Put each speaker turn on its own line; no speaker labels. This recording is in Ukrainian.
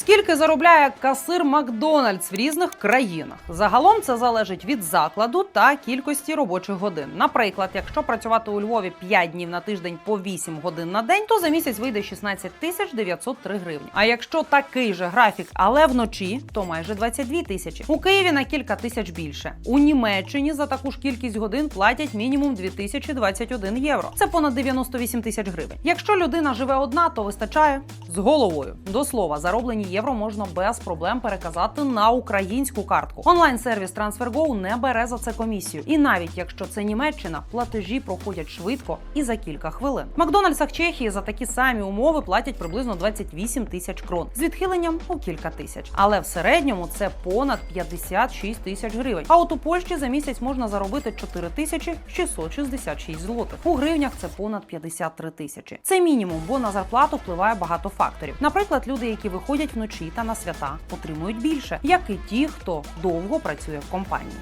Скільки заробляє касир Макдональдс в різних країнах? Загалом це залежить від закладу та кількості робочих годин. Наприклад, якщо працювати у Львові 5 днів на тиждень по 8 годин на день, то за місяць вийде 16 тисяч 903 гривні. А якщо такий же графік, але вночі, то майже 22 тисячі. У Києві на кілька тисяч більше. У Німеччині за таку ж кількість годин платять мінімум 2021 євро. Це понад 98 тисяч гривень. Якщо людина живе одна, то вистачає з головою. До слова, зароблені євро можна без проблем переказати на українську картку. Онлайн-сервіс TransferGo не бере за це комісію. І навіть якщо це Німеччина, платежі проходять швидко і за кілька хвилин. В Макдональдсах Чехії за такі самі умови платять приблизно 28 тисяч крон з відхиленням у кілька тисяч. Але в середньому це понад 56 тисяч гривень. А от у Польщі за місяць можна заробити 4 тисячі 666 злотих. У гривнях це понад 53 тисячі. Це мінімум, бо на зарплату впливає багато факторів. Наприклад, люди, які виходять вночі та на свята, отримують більше, як і ті, хто довго працює в компанії.